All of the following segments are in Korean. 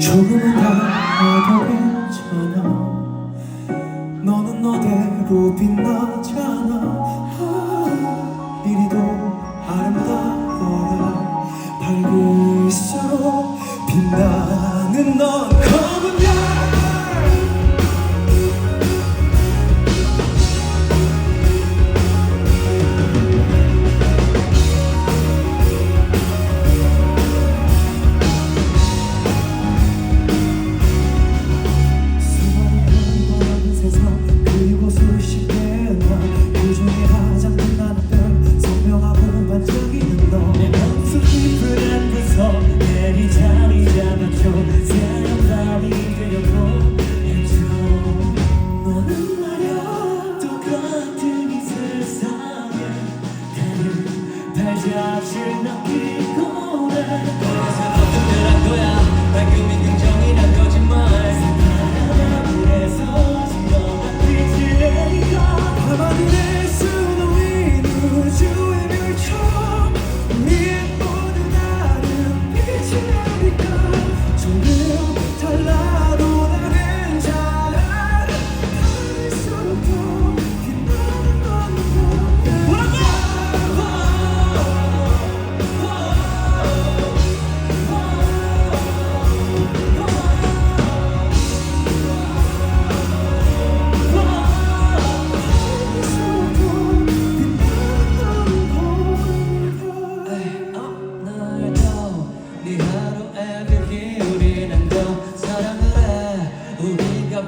조금은 다 괜찮아. 너는 너대로 빛나잖아. 아, 이리도 아름다워라. 밝을수록 빛나는 넌. 假借那一个。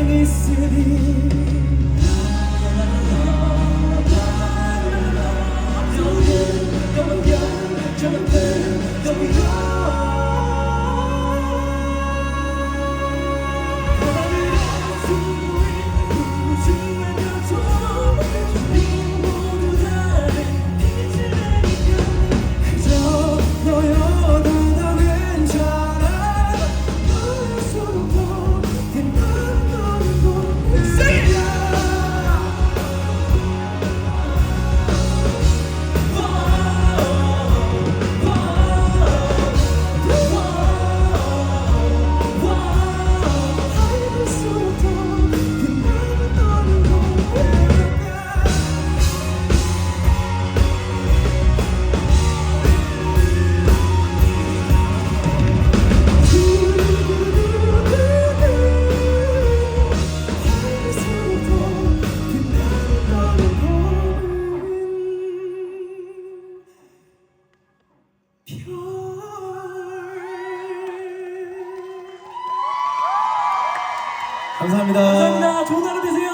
sevişseydim 감사합니다. 감사합니다. 좋은 하루 되세요.